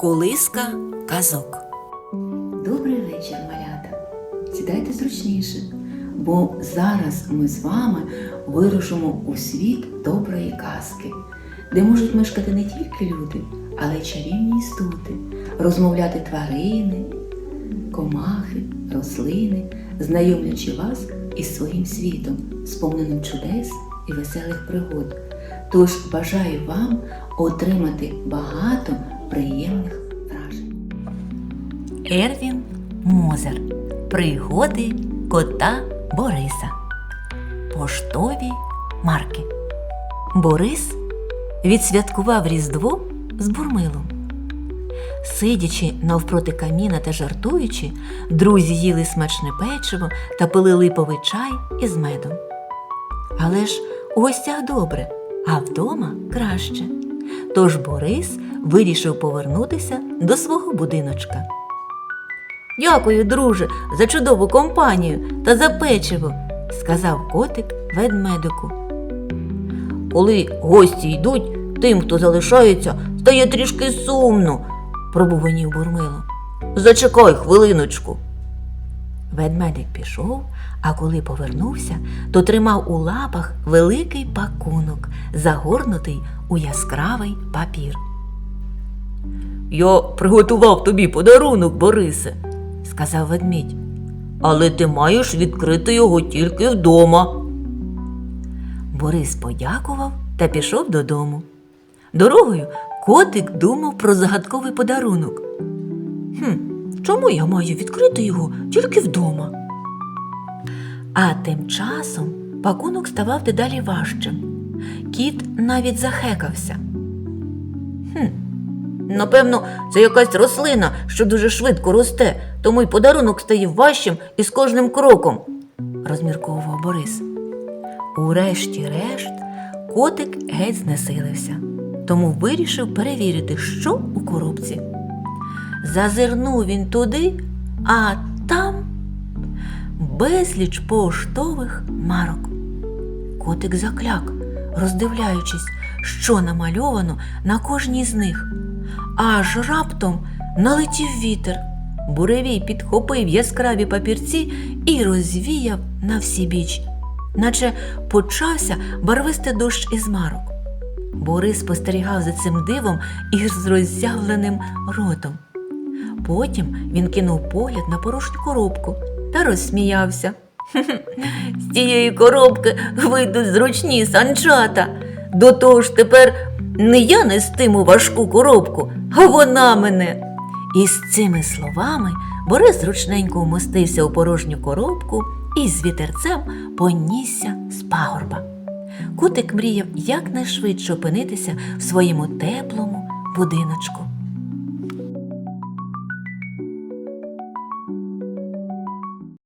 Колиска казок. Добрий вечір, малята. Сідайте зручніше, бо зараз ми з вами вирушимо у світ доброї казки, де можуть мешкати не тільки люди, але й чарівні істоти, розмовляти тварини, комахи, рослини, знайомлячи вас із своїм світом, сповненим чудес і веселих пригод. Тож бажаю вам отримати багато приємних вражень. Ервін Мозер. Пригоди кота Бориса. Поштові марки. Борис відсвяткував Різдво з бурмилом. Сидячи навпроти каміна та жартуючи, друзі їли смачне печиво та пили липовий чай із медом. Але ж у гостях добре, а вдома краще. Тож Борис вирішив повернутися до свого будиночка. Дякую, друже, за чудову компанію та за печиво, сказав котик ведмедику. Коли гості йдуть, тим, хто залишається, стає трішки сумно, пробубонів бурмило. Зачекай хвилиночку. Ведмедик пішов, а коли повернувся, то тримав у лапах великий пакунок, загорнутий у яскравий папір. Я приготував тобі подарунок, Борисе, сказав ведмідь. Але ти маєш відкрити його тільки вдома. Борис подякував та пішов додому. Дорогою котик думав про загадковий подарунок. Хм, чому я маю відкрити його тільки вдома? А тим часом пакунок ставав дедалі важчим. Кіт навіть захекався. Хм, Напевно, це якась рослина, що дуже швидко росте, тому й подарунок стає важчим із кожним кроком, розмірковував Борис. Урешті-решт, котик геть знесилився, тому вирішив перевірити, що у коробці. Зазирнув він туди, а там безліч поштових марок. Котик закляк, роздивляючись, що намальовано на кожній з них. Аж раптом налетів вітер. Буревій підхопив яскраві папірці і розвіяв на всі біч, наче почався барвистий дощ із марок. Борис спостерігав за цим дивом із роззявленим ротом. Потім він кинув погляд на порожню коробку та розсміявся. «Хе-хе, З цієї коробки вийдуть зручні санчата. До того ж тепер не я нестиму важку коробку, вона мене. І з цими словами Борис ручненько вмостився у порожню коробку і з вітерцем понісся з пагорба. Кутик мріяв якнайшвидше опинитися в своєму теплому будиночку.